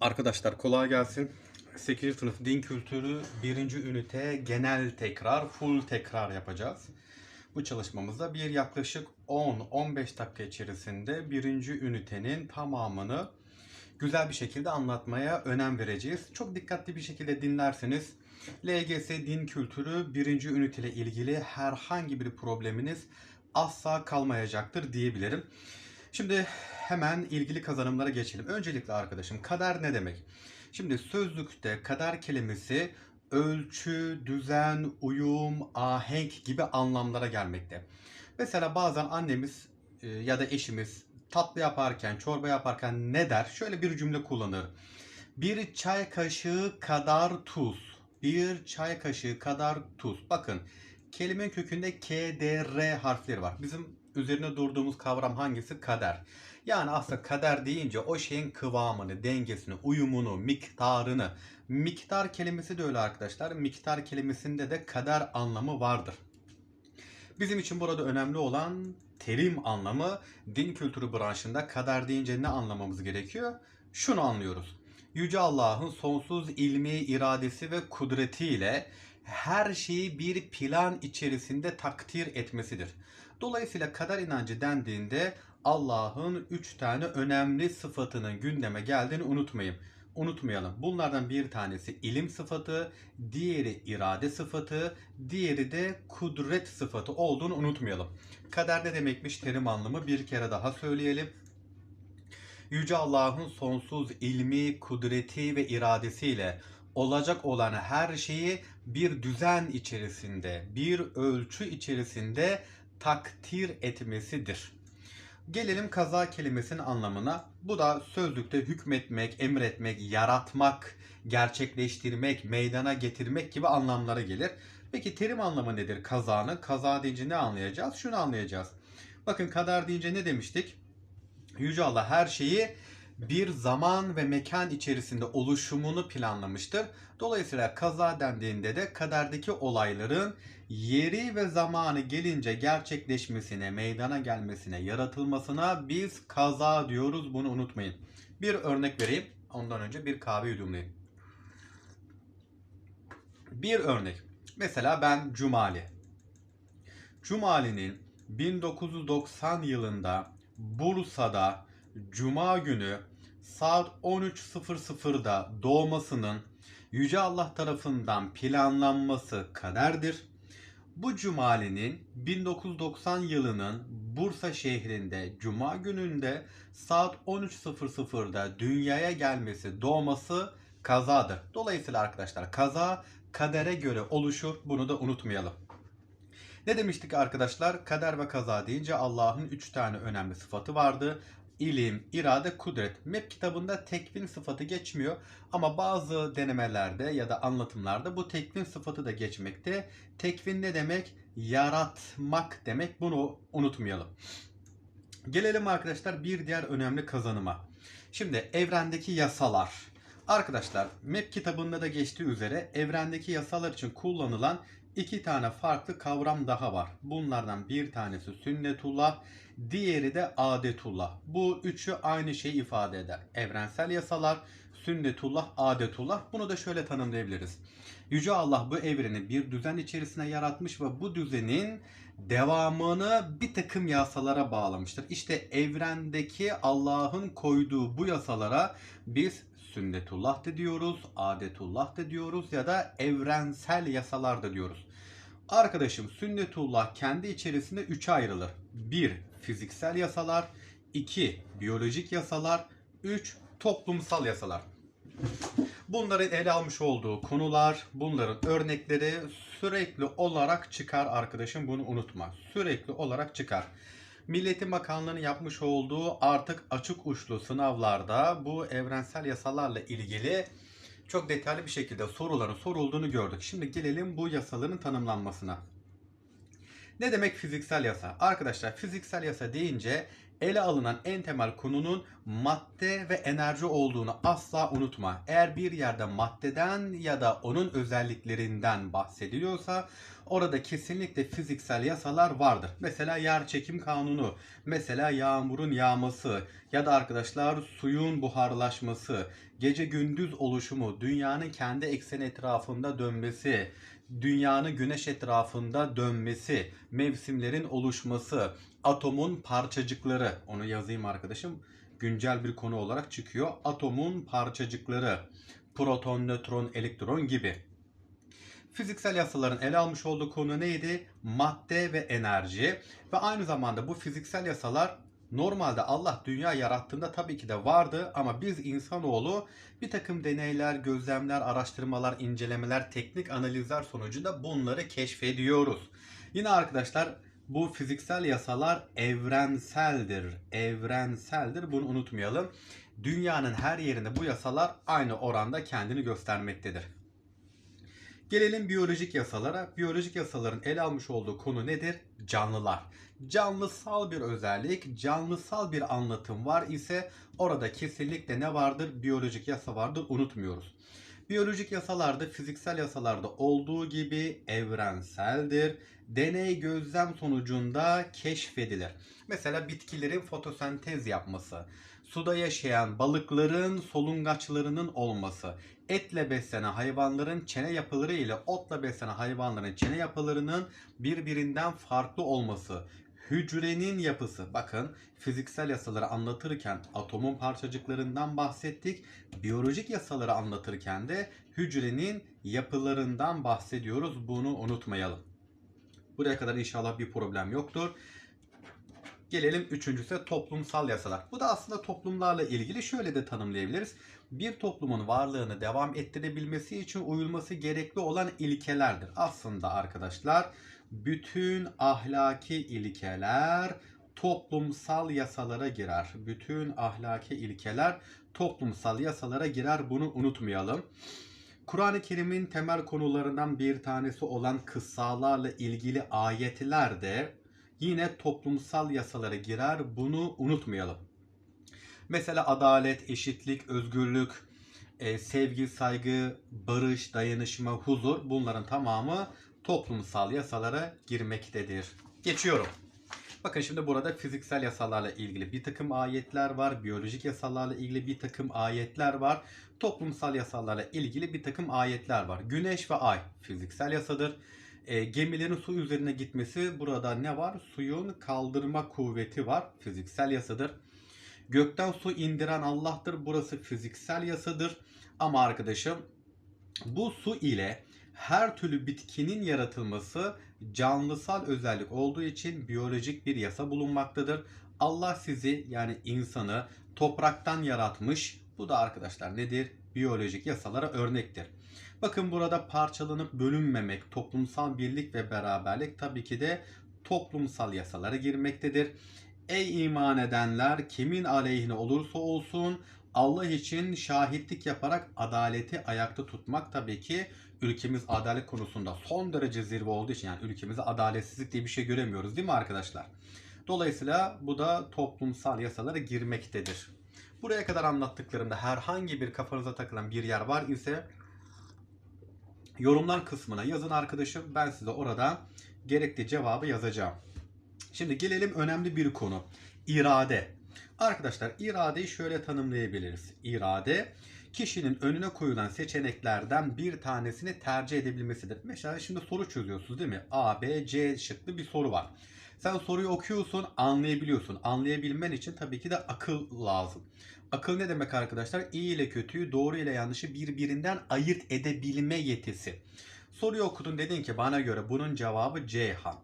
Arkadaşlar kolay gelsin. 8. sınıf din kültürü 1. ünite genel tekrar, full tekrar yapacağız. Bu çalışmamızda bir yaklaşık 10-15 dakika içerisinde 1. ünitenin tamamını güzel bir şekilde anlatmaya önem vereceğiz. Çok dikkatli bir şekilde dinlerseniz LGS din kültürü 1. ünite ilgili herhangi bir probleminiz asla kalmayacaktır diyebilirim. Şimdi hemen ilgili kazanımlara geçelim. Öncelikle arkadaşım kader ne demek? Şimdi sözlükte kader kelimesi ölçü, düzen, uyum, ahenk gibi anlamlara gelmekte. Mesela bazen annemiz e, ya da eşimiz tatlı yaparken, çorba yaparken ne der? Şöyle bir cümle kullanır. Bir çay kaşığı kadar tuz. Bir çay kaşığı kadar tuz. Bakın kelimenin kökünde K, D, R harfleri var. Bizim üzerine durduğumuz kavram hangisi? Kader. Yani aslında kader deyince o şeyin kıvamını, dengesini, uyumunu, miktarını. Miktar kelimesi de öyle arkadaşlar. Miktar kelimesinde de kader anlamı vardır. Bizim için burada önemli olan terim anlamı din kültürü branşında kader deyince ne anlamamız gerekiyor? Şunu anlıyoruz. Yüce Allah'ın sonsuz ilmi, iradesi ve kudretiyle her şeyi bir plan içerisinde takdir etmesidir. Dolayısıyla kader inancı dendiğinde Allah'ın üç tane önemli sıfatının gündeme geldiğini unutmayın. Unutmayalım. Bunlardan bir tanesi ilim sıfatı, diğeri irade sıfatı, diğeri de kudret sıfatı olduğunu unutmayalım. Kader ne demekmiş terim anlamı bir kere daha söyleyelim. Yüce Allah'ın sonsuz ilmi, kudreti ve iradesiyle olacak olan her şeyi bir düzen içerisinde, bir ölçü içerisinde takdir etmesidir. Gelelim kaza kelimesinin anlamına. Bu da sözlükte hükmetmek, emretmek, yaratmak, gerçekleştirmek, meydana getirmek gibi anlamlara gelir. Peki terim anlamı nedir kazanın? Kaza deyince ne anlayacağız? Şunu anlayacağız. Bakın kader deyince ne demiştik? Yüce Allah her şeyi bir zaman ve mekan içerisinde oluşumunu planlamıştır. Dolayısıyla kaza dendiğinde de kaderdeki olayların yeri ve zamanı gelince gerçekleşmesine, meydana gelmesine, yaratılmasına biz kaza diyoruz. Bunu unutmayın. Bir örnek vereyim. Ondan önce bir kahve yudumlayayım. Bir örnek. Mesela ben Cumali. Cumali'nin 1990 yılında Bursa'da Cuma günü saat 13.00'da doğmasının Yüce Allah tarafından planlanması kaderdir. Bu Cumali'nin 1990 yılının Bursa şehrinde Cuma gününde saat 13.00'da dünyaya gelmesi, doğması kazadır. Dolayısıyla arkadaşlar kaza kadere göre oluşur. Bunu da unutmayalım. Ne demiştik arkadaşlar? Kader ve kaza deyince Allah'ın 3 tane önemli sıfatı vardı. İlim, irade, kudret. MEP kitabında tekvin sıfatı geçmiyor ama bazı denemelerde ya da anlatımlarda bu tekvin sıfatı da geçmekte. Tekvin ne demek? Yaratmak demek. Bunu unutmayalım. Gelelim arkadaşlar bir diğer önemli kazanıma. Şimdi evrendeki yasalar. Arkadaşlar MEP kitabında da geçtiği üzere evrendeki yasalar için kullanılan iki tane farklı kavram daha var. Bunlardan bir tanesi sünnetullah, diğeri de adetullah. Bu üçü aynı şeyi ifade eder. Evrensel yasalar, sünnetullah, adetullah. Bunu da şöyle tanımlayabiliriz. Yüce Allah bu evreni bir düzen içerisine yaratmış ve bu düzenin devamını bir takım yasalara bağlamıştır. İşte evrendeki Allah'ın koyduğu bu yasalara biz sünnetullah da diyoruz, adetullah da diyoruz ya da evrensel yasalar da diyoruz. Arkadaşım sünnetullah kendi içerisinde üçe ayrılır. 1. Fiziksel yasalar 2. Biyolojik yasalar 3. Toplumsal yasalar. Bunların ele almış olduğu konular, bunların örnekleri sürekli olarak çıkar arkadaşım bunu unutma. Sürekli olarak çıkar. Milletin Bakanlığı'nın yapmış olduğu artık açık uçlu sınavlarda bu evrensel yasalarla ilgili çok detaylı bir şekilde soruların sorulduğunu gördük. Şimdi gelelim bu yasaların tanımlanmasına. Ne demek fiziksel yasa? Arkadaşlar fiziksel yasa deyince ele alınan en temel konunun madde ve enerji olduğunu asla unutma. Eğer bir yerde maddeden ya da onun özelliklerinden bahsediliyorsa Orada kesinlikle fiziksel yasalar vardır. Mesela yer çekim kanunu, mesela yağmurun yağması ya da arkadaşlar suyun buharlaşması, gece gündüz oluşumu, dünyanın kendi ekseni etrafında dönmesi, dünyanın güneş etrafında dönmesi, mevsimlerin oluşması, atomun parçacıkları, onu yazayım arkadaşım, güncel bir konu olarak çıkıyor. Atomun parçacıkları, proton, nötron, elektron gibi. Fiziksel yasaların ele almış olduğu konu neydi? Madde ve enerji. Ve aynı zamanda bu fiziksel yasalar normalde Allah dünya yarattığında tabii ki de vardı ama biz insanoğlu bir takım deneyler, gözlemler, araştırmalar, incelemeler, teknik analizler sonucunda bunları keşfediyoruz. Yine arkadaşlar bu fiziksel yasalar evrenseldir. Evrenseldir. Bunu unutmayalım. Dünyanın her yerinde bu yasalar aynı oranda kendini göstermektedir. Gelelim biyolojik yasalara. Biyolojik yasaların ele almış olduğu konu nedir? Canlılar. Canlısal bir özellik, canlısal bir anlatım var ise orada kesinlikle ne vardır? Biyolojik yasa vardır. Unutmuyoruz. Biyolojik yasalarda fiziksel yasalarda olduğu gibi evrenseldir. Deney gözlem sonucunda keşfedilir. Mesela bitkilerin fotosentez yapması, suda yaşayan balıkların solungaçlarının olması, etle beslenen hayvanların çene yapıları ile otla beslenen hayvanların çene yapılarının birbirinden farklı olması, hücrenin yapısı. Bakın fiziksel yasaları anlatırken atomun parçacıklarından bahsettik. Biyolojik yasaları anlatırken de hücrenin yapılarından bahsediyoruz. Bunu unutmayalım. Buraya kadar inşallah bir problem yoktur. Gelelim üçüncüsü toplumsal yasalar. Bu da aslında toplumlarla ilgili şöyle de tanımlayabiliriz. Bir toplumun varlığını devam ettirebilmesi için uyulması gerekli olan ilkelerdir. Aslında arkadaşlar bütün ahlaki ilkeler toplumsal yasalara girer. Bütün ahlaki ilkeler toplumsal yasalara girer. Bunu unutmayalım. Kur'an-ı Kerim'in temel konularından bir tanesi olan kıssalarla ilgili ayetler de yine toplumsal yasalara girer. Bunu unutmayalım. Mesela adalet, eşitlik, özgürlük, e, sevgi, saygı, barış, dayanışma, huzur bunların tamamı toplumsal yasalara girmektedir. Geçiyorum. Bakın şimdi burada fiziksel yasalarla ilgili bir takım ayetler var. Biyolojik yasalarla ilgili bir takım ayetler var. Toplumsal yasalarla ilgili bir takım ayetler var. Güneş ve ay fiziksel yasadır. E, gemilerin su üzerine gitmesi burada ne var? Suyun kaldırma kuvveti var. Fiziksel yasadır. Gökten su indiren Allah'tır. Burası fiziksel yasadır. Ama arkadaşım bu su ile her türlü bitkinin yaratılması canlısal özellik olduğu için biyolojik bir yasa bulunmaktadır. Allah sizi yani insanı topraktan yaratmış. Bu da arkadaşlar nedir? Biyolojik yasalara örnektir. Bakın burada parçalanıp bölünmemek, toplumsal birlik ve beraberlik tabii ki de toplumsal yasalara girmektedir. Ey iman edenler kimin aleyhine olursa olsun Allah için şahitlik yaparak adaleti ayakta tutmak tabii ki ülkemiz adalet konusunda son derece zirve olduğu için yani ülkemizde adaletsizlik diye bir şey göremiyoruz değil mi arkadaşlar? Dolayısıyla bu da toplumsal yasalara girmektedir. Buraya kadar anlattıklarımda herhangi bir kafanıza takılan bir yer var ise yorumlar kısmına yazın arkadaşım. Ben size orada gerekli cevabı yazacağım. Şimdi gelelim önemli bir konu. İrade. Arkadaşlar iradeyi şöyle tanımlayabiliriz. İrade kişinin önüne koyulan seçeneklerden bir tanesini tercih edebilmesidir. Mesela şimdi soru çözüyorsunuz değil mi? A, B, C şıklı bir soru var. Sen soruyu okuyorsun, anlayabiliyorsun. Anlayabilmen için tabii ki de akıl lazım. Akıl ne demek arkadaşlar? İyi ile kötüyü, doğru ile yanlışı birbirinden ayırt edebilme yetisi. Soruyu okudun dedin ki bana göre bunun cevabı Ceyhan.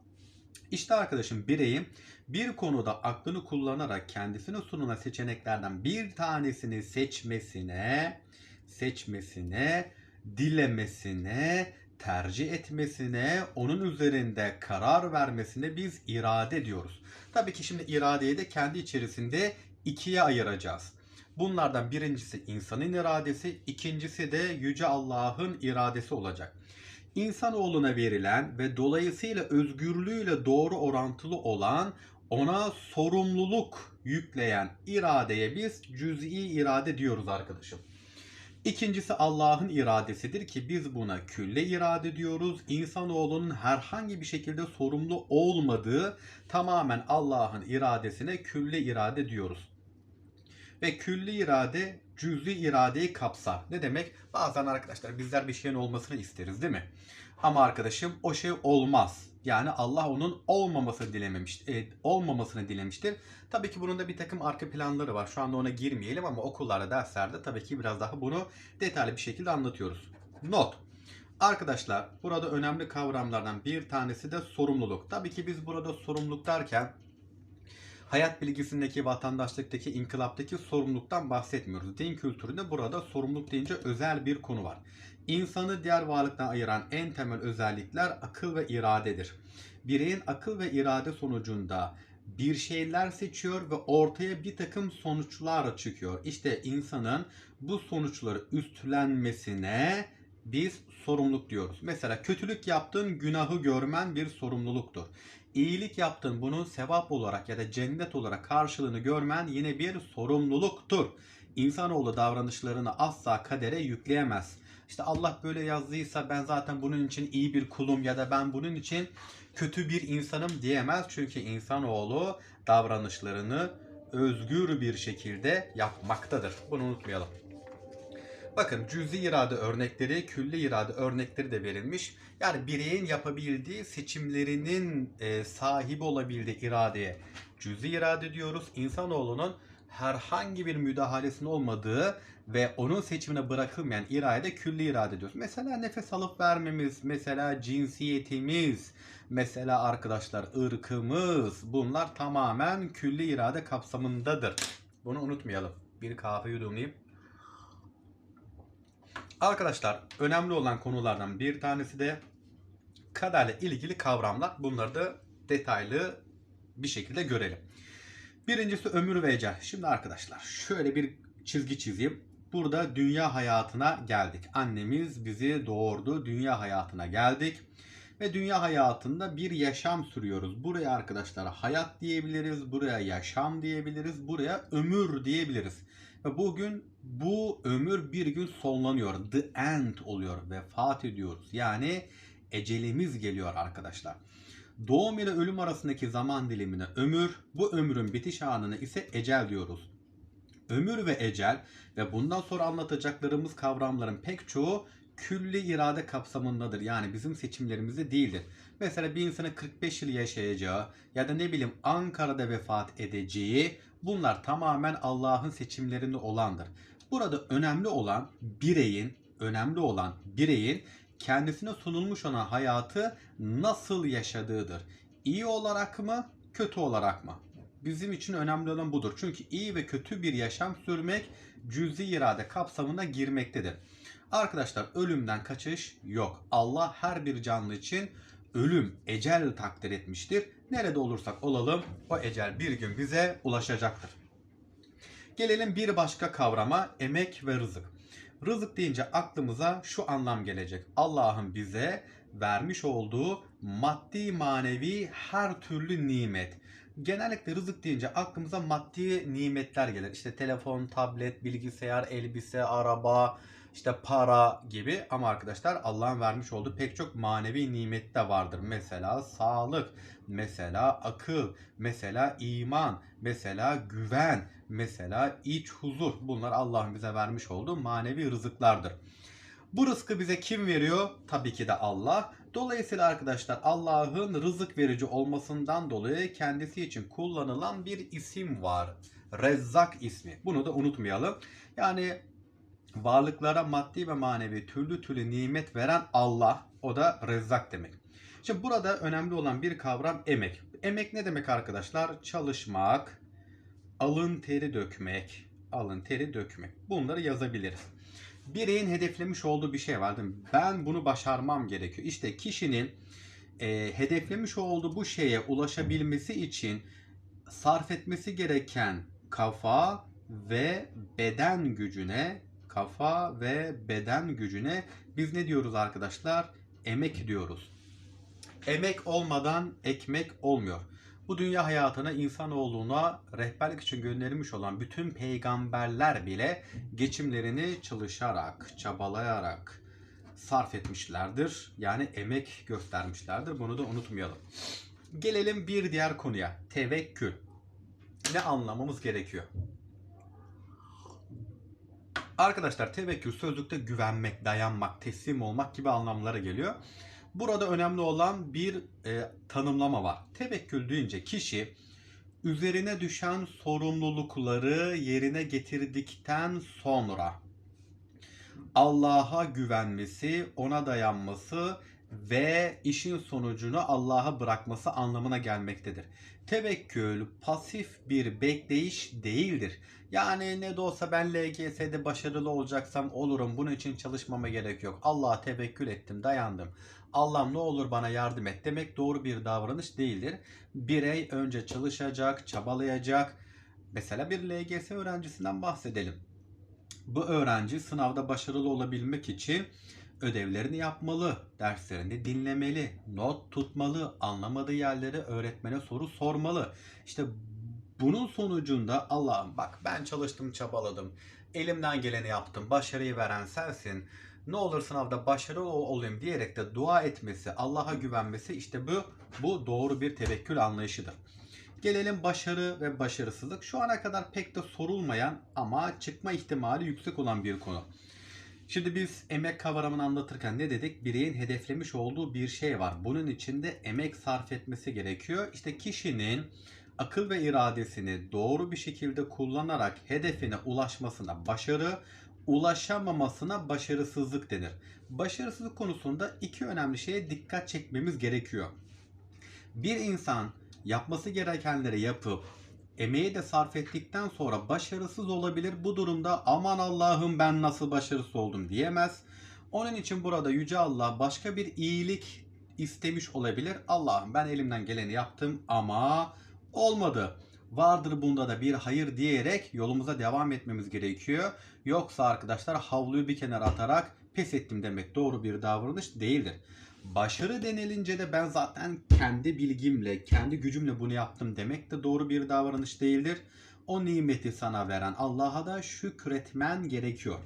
İşte arkadaşım bireyim bir konuda aklını kullanarak kendisine sunulan seçeneklerden bir tanesini seçmesine, seçmesine, dilemesine, tercih etmesine, onun üzerinde karar vermesine biz irade diyoruz. Tabii ki şimdi iradeyi de kendi içerisinde ikiye ayıracağız. Bunlardan birincisi insanın iradesi, ikincisi de Yüce Allah'ın iradesi olacak. İnsanoğluna verilen ve dolayısıyla özgürlüğüyle doğru orantılı olan ona sorumluluk yükleyen iradeye biz cüz'i irade diyoruz arkadaşım. İkincisi Allah'ın iradesidir ki biz buna külle irade diyoruz. İnsanoğlunun herhangi bir şekilde sorumlu olmadığı tamamen Allah'ın iradesine külle irade diyoruz. Ve külli irade cüz'i iradeyi kapsar. Ne demek? Bazen arkadaşlar bizler bir şeyin olmasını isteriz değil mi? Ama arkadaşım o şey olmaz. Yani Allah onun olmaması dilememiş, e, olmamasını dilemiştir. Tabii ki bunun da bir takım arka planları var. Şu anda ona girmeyelim ama okullarda, derslerde tabii ki biraz daha bunu detaylı bir şekilde anlatıyoruz. Not. Arkadaşlar burada önemli kavramlardan bir tanesi de sorumluluk. Tabii ki biz burada sorumluluk derken hayat bilgisindeki, vatandaşlıktaki, inkılaptaki sorumluluktan bahsetmiyoruz. Din kültüründe burada sorumluluk deyince özel bir konu var. İnsanı diğer varlıktan ayıran en temel özellikler akıl ve iradedir. Bireyin akıl ve irade sonucunda bir şeyler seçiyor ve ortaya bir takım sonuçlar çıkıyor. İşte insanın bu sonuçları üstlenmesine biz sorumluluk diyoruz. Mesela kötülük yaptığın günahı görmen bir sorumluluktur. İyilik yaptın bunun sevap olarak ya da cennet olarak karşılığını görmen yine bir sorumluluktur. İnsanoğlu davranışlarını asla kadere yükleyemez. İşte Allah böyle yazdıysa ben zaten bunun için iyi bir kulum ya da ben bunun için kötü bir insanım diyemez. Çünkü insanoğlu davranışlarını özgür bir şekilde yapmaktadır. Bunu unutmayalım. Bakın cüzi irade örnekleri, külli irade örnekleri de verilmiş. Yani bireyin yapabildiği seçimlerinin e, sahibi olabildiği iradeye cüzi irade diyoruz. İnsanoğlunun herhangi bir müdahalesinin olmadığı ve onun seçimine bırakılmayan irade külli irade diyoruz. Mesela nefes alıp vermemiz, mesela cinsiyetimiz, mesela arkadaşlar ırkımız bunlar tamamen külli irade kapsamındadır. Bunu unutmayalım. Bir kahve yudumlayıp Arkadaşlar önemli olan konulardan bir tanesi de kaderle ilgili kavramlar. Bunları da detaylı bir şekilde görelim. Birincisi ömür ve ecel. Şimdi arkadaşlar şöyle bir çizgi çizeyim. Burada dünya hayatına geldik. Annemiz bizi doğurdu. Dünya hayatına geldik. Ve dünya hayatında bir yaşam sürüyoruz. Buraya arkadaşlar hayat diyebiliriz. Buraya yaşam diyebiliriz. Buraya ömür diyebiliriz. Ve bugün bu ömür bir gün sonlanıyor. The end oluyor. Vefat ediyoruz. Yani ecelimiz geliyor arkadaşlar. Doğum ile ölüm arasındaki zaman dilimine ömür, bu ömrün bitiş anını ise ecel diyoruz. Ömür ve ecel ve bundan sonra anlatacaklarımız kavramların pek çoğu külli irade kapsamındadır. Yani bizim seçimlerimizde değildir. Mesela bir insanın 45 yıl yaşayacağı ya da ne bileyim Ankara'da vefat edeceği bunlar tamamen Allah'ın seçimlerinde olandır. Burada önemli olan bireyin, önemli olan bireyin kendisine sunulmuş olan hayatı nasıl yaşadığıdır. İyi olarak mı, kötü olarak mı? Bizim için önemli olan budur. Çünkü iyi ve kötü bir yaşam sürmek cüzi irade kapsamına girmektedir. Arkadaşlar ölümden kaçış yok. Allah her bir canlı için ölüm, ecel takdir etmiştir. Nerede olursak olalım o ecel bir gün bize ulaşacaktır. Gelelim bir başka kavrama emek ve rızık. Rızık deyince aklımıza şu anlam gelecek. Allah'ın bize vermiş olduğu maddi manevi her türlü nimet. Genellikle rızık deyince aklımıza maddi nimetler gelir. İşte telefon, tablet, bilgisayar, elbise, araba, işte para gibi ama arkadaşlar Allah'ın vermiş olduğu pek çok manevi nimet de vardır. Mesela sağlık, mesela akıl, mesela iman, mesela güven, mesela iç huzur. Bunlar Allah'ın bize vermiş olduğu manevi rızıklardır. Bu rızkı bize kim veriyor? Tabii ki de Allah. Dolayısıyla arkadaşlar Allah'ın rızık verici olmasından dolayı kendisi için kullanılan bir isim var. Rezzak ismi. Bunu da unutmayalım. Yani varlıklara maddi ve manevi türlü türlü nimet veren Allah. O da Rezzak demek. Şimdi burada önemli olan bir kavram emek. Emek ne demek arkadaşlar? Çalışmak, alın teri dökmek, alın teri dökmek. Bunları yazabiliriz. Bireyin hedeflemiş olduğu bir şey var değil mi? Ben bunu başarmam gerekiyor. İşte kişinin e, hedeflemiş olduğu bu şeye ulaşabilmesi için sarf etmesi gereken kafa ve beden gücüne kafa ve beden gücüne biz ne diyoruz arkadaşlar? Emek diyoruz. Emek olmadan ekmek olmuyor. Bu dünya hayatına insanoğluna rehberlik için gönderilmiş olan bütün peygamberler bile geçimlerini çalışarak, çabalayarak sarf etmişlerdir. Yani emek göstermişlerdir. Bunu da unutmayalım. Gelelim bir diğer konuya. Tevekkül. Ne anlamamız gerekiyor? Arkadaşlar tevekkül sözlükte güvenmek, dayanmak, teslim olmak gibi anlamlara geliyor. Burada önemli olan bir e, tanımlama var. Tevekkül deyince kişi üzerine düşen sorumlulukları yerine getirdikten sonra Allah'a güvenmesi, ona dayanması ve işin sonucunu Allah'a bırakması anlamına gelmektedir. Tevekkül pasif bir bekleyiş değildir. Yani ne de olsa ben LGS'de başarılı olacaksam olurum. Bunun için çalışmama gerek yok. Allah'a tevekkül ettim, dayandım. Allah'ım ne olur bana yardım et demek doğru bir davranış değildir. Birey önce çalışacak, çabalayacak. Mesela bir LGS öğrencisinden bahsedelim. Bu öğrenci sınavda başarılı olabilmek için ödevlerini yapmalı, derslerini dinlemeli, not tutmalı, anlamadığı yerleri öğretmene soru sormalı. İşte bunun sonucunda Allah'ım bak ben çalıştım, çabaladım, elimden geleni yaptım, başarıyı veren sensin. Ne olur sınavda başarılı olayım diyerek de dua etmesi, Allah'a güvenmesi işte bu bu doğru bir tevekkül anlayışıdır. Gelelim başarı ve başarısızlık. Şu ana kadar pek de sorulmayan ama çıkma ihtimali yüksek olan bir konu. Şimdi biz emek kavramını anlatırken ne dedik? Bireyin hedeflemiş olduğu bir şey var. Bunun içinde emek sarf etmesi gerekiyor. İşte kişinin akıl ve iradesini doğru bir şekilde kullanarak hedefine ulaşmasına başarı, ulaşamamasına başarısızlık denir. Başarısızlık konusunda iki önemli şeye dikkat çekmemiz gerekiyor. Bir insan yapması gerekenleri yapıp emeği de sarf ettikten sonra başarısız olabilir. Bu durumda aman Allah'ım ben nasıl başarısız oldum diyemez. Onun için burada Yüce Allah başka bir iyilik istemiş olabilir. Allah'ım ben elimden geleni yaptım ama olmadı. Vardır bunda da bir hayır diyerek yolumuza devam etmemiz gerekiyor. Yoksa arkadaşlar havluyu bir kenara atarak pes ettim demek doğru bir davranış değildir. Başarı denilince de ben zaten kendi bilgimle, kendi gücümle bunu yaptım demek de doğru bir davranış değildir. O nimeti sana veren Allah'a da şükretmen gerekiyor.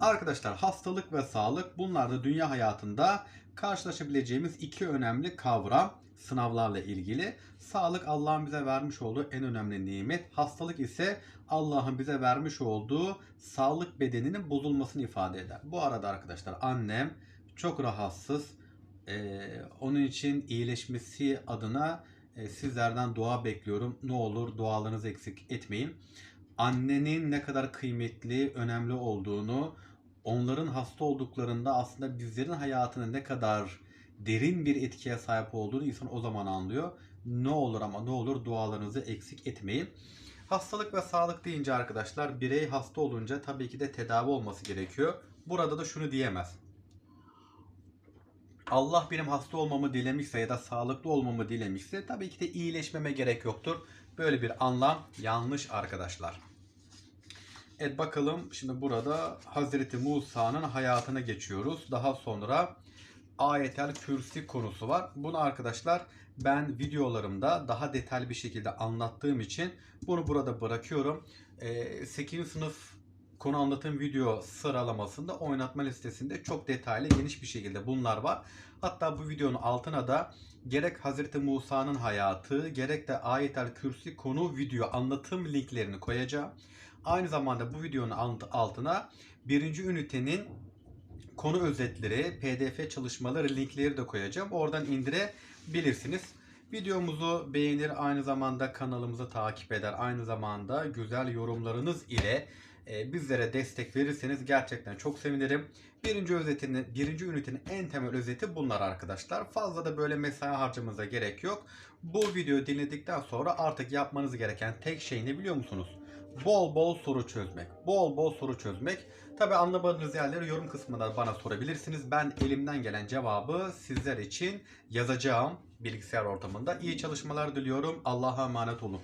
Arkadaşlar hastalık ve sağlık bunlar da dünya hayatında karşılaşabileceğimiz iki önemli kavram sınavlarla ilgili. Sağlık Allah'ın bize vermiş olduğu en önemli nimet. Hastalık ise Allah'ın bize vermiş olduğu sağlık bedeninin bozulmasını ifade eder. Bu arada arkadaşlar annem çok rahatsız. Ee, onun için iyileşmesi adına e, sizlerden dua bekliyorum. Ne olur dualarınızı eksik etmeyin. Annenin ne kadar kıymetli, önemli olduğunu, onların hasta olduklarında aslında bizlerin hayatına ne kadar derin bir etkiye sahip olduğunu insan o zaman anlıyor. Ne olur ama ne olur dualarınızı eksik etmeyin. Hastalık ve sağlık deyince arkadaşlar birey hasta olunca tabii ki de tedavi olması gerekiyor. Burada da şunu diyemez. Allah benim hasta olmamı dilemişse ya da sağlıklı olmamı dilemişse tabii ki de iyileşmeme gerek yoktur. Böyle bir anlam yanlış arkadaşlar. Evet bakalım şimdi burada Hazreti Musa'nın hayatına geçiyoruz. Daha sonra ayetel kürsi konusu var. Bunu arkadaşlar ben videolarımda daha detaylı bir şekilde anlattığım için bunu burada bırakıyorum. 8. sınıf konu anlatım video sıralamasında oynatma listesinde çok detaylı geniş bir şekilde bunlar var. Hatta bu videonun altına da gerek Hazreti Musa'nın hayatı gerek de Ayetel Kürsi konu video anlatım linklerini koyacağım. Aynı zamanda bu videonun altına birinci ünitenin konu özetleri, pdf çalışmaları linkleri de koyacağım. Oradan indirebilirsiniz. Videomuzu beğenir, aynı zamanda kanalımızı takip eder, aynı zamanda güzel yorumlarınız ile e, bizlere destek verirseniz gerçekten çok sevinirim. Birinci özetini, birinci ünitenin en temel özeti bunlar arkadaşlar. Fazla da böyle mesai harcamanıza gerek yok. Bu videoyu dinledikten sonra artık yapmanız gereken tek şey ne biliyor musunuz? Bol bol soru çözmek. Bol bol soru çözmek. Tabi anlamadığınız yerleri yorum kısmında bana sorabilirsiniz. Ben elimden gelen cevabı sizler için yazacağım bilgisayar ortamında. İyi çalışmalar diliyorum. Allah'a emanet olun.